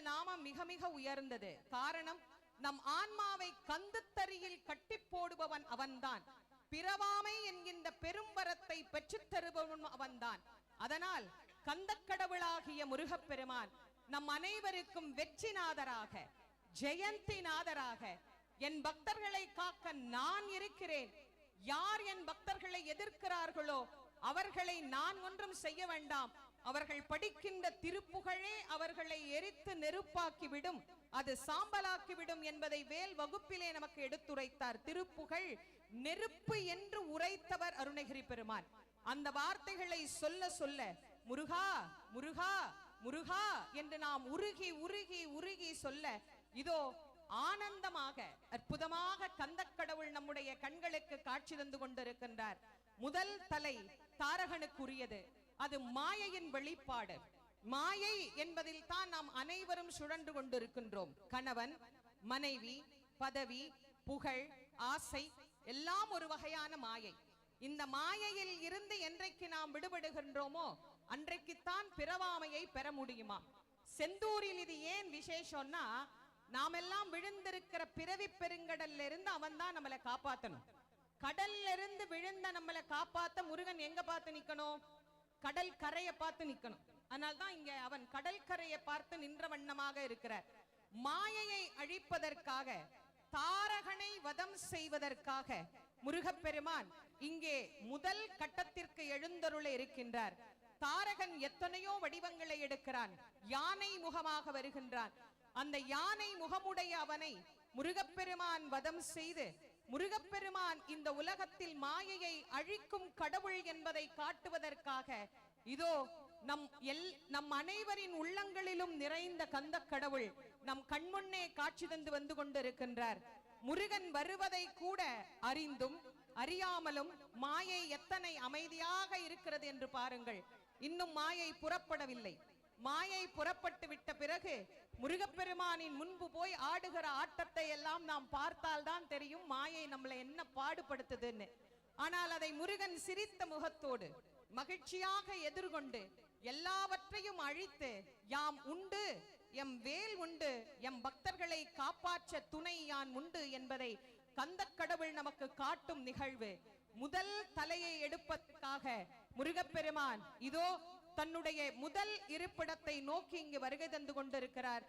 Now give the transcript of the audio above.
நாமம் மிக மிக உயர்ந்தது. காரணம் நம் ஆன்மாவை கந்துத்தறியில் கட்டி போடுபவன் அவன்தான். பிறவாமை என்கின்ற பெரும் வரத்தை பெற்றுத் தருபவன் அவன்தான். அதனால் கந்தக்கடவுளாகிய முருகப்பெருமான் நம் அனைவருக்கும் வெற்றிநாதராக ஜெயந்திநாதராக என் பக்தர்களை காக்க நான் இருக்கிறேன். யார் என் பக்தர்களை எதிர்க்கிறார்களோ அவர்களை நான் ஒன்றும் செய்ய வேண்டாம். அவர்கள் படிக்கின்ற திருப்புகழே அவர்களை எரித்து நெருப்பாக்கிவிடும். அது சாம்பலாக்கிவிடும் என்பதை வேல் வகுப்பிலே நமக்கு எடுத்துரைத்தார். திருப்புகழ் நெருப்பு என்று உரைத்தவர் அருணகிரி பெருமான். அந்த வார்த்தைகளை சொல்ல சொல்ல முருகா முருகா முருகா என்று நாம் உருகி உருகி உருகி சொல்ல இதோ ஆனந்தமாக அற்புதமாக கந்தக் கடவுள் நம்முடைய கண்களுக்கு காட்சி தந்து கொண்டிருக்கின்றார். முதல் தலை தாரகனுக்குரியது. அது மாயையின் வெளிப்பாடு. மாயை என்பதில் தான் நாம் அனைவரும் சுழன்று கொண்டிருக்கின்றோம். கணவன் மனைவி பதவி புகழ் ஆசை எல்லாம் ஒரு வகையான மாயை. இந்த மாயையில் இருந்து என்றைக்கு நாம் விடுபடுகின்றோமோ அன்றைக்குத்தான் பிறவாமையை பெற முடியுமா? செந்தூரில் இது ஏன் விசேஷம்னா நாமெல்லாம் விழுந்திருக்கிற பிறவி பெருங்கடல்ல இருந்து அவன் தான் நம்மளை காப்பாத்தணும். கடல்ல இருந்து விழுந்த நம்மளை காப்பாத்த முருகன் எங்க பார்த்து நிக்கணும்? கடல் கரையை பார்த்து நிக்கணும். அதனால தான் இங்க அவன் கடல் கரையை பார்த்து நின்ற வண்ணமாக இருக்கிறார் மாயையை அழிப்பதற்காக தாரகனை வதம் செய்வதற்காக முருகப்பெருமான் இங்கே முதல் கட்டத்திற்கு எழுந்தருள இருக்கின்றார். தாரகன் எத்தனையோ வடிவங்களை எடுக்கிறான். யானை முகமாக வருகின்றான். அந்த யானை முகமுடைய அவனை முருகப்பெருமான் வதம் செய்து முருகப்பெருமான் இந்த உலகத்தில் மாயையை அழிக்கும் கடவுள் என்பதை காட்டுவதற்காக இதோ நம் எல் நம் அனைவரின் உள்ளங்களிலும் நிறைந்த கந்த கடவுள் நம் கண்முன்னே காட்சி தந்து வந்து கொண்டிருக்கின்றார். முருகன் வருவதை கூட அறிந்தும் அறியாமலும் மாயை எத்தனை அமைதியாக இருக்கிறது என்று பாருங்கள். இன்னும் மாயை புறப்படவில்லை. மாயை புறப்பட்டு விட்ட பிறகு முருகப்பெருமானின் முன்பு போய் ஆடுகிற ஆட்டத்தை எல்லாம் நாம் பார்த்தால்தான் தெரியும் மாயை நம்மளை என்ன பாடுபடுத்துதுன்னு. ஆனால் அதை முருகன் சிரித்த முகத்தோடு மகிழ்ச்சியாக எதிர்கொண்டு எல்லாவற்றையும் அழித்து யாம் உண்டு எம் வேல் உண்டு எம் பக்தர்களை காப்பாற்ற துணை யான் உண்டு என்பதை கந்த கடவுள் நமக்கு காட்டும் நிகழ்வு. முதல் தலையை எடுப்பதற்காக முருகப்பெருமான் இதோ தன்னுடைய முதல் இருப்பிடத்தை நோக்கி இங்கு வருகை தந்து கொண்டிருக்கிறார்.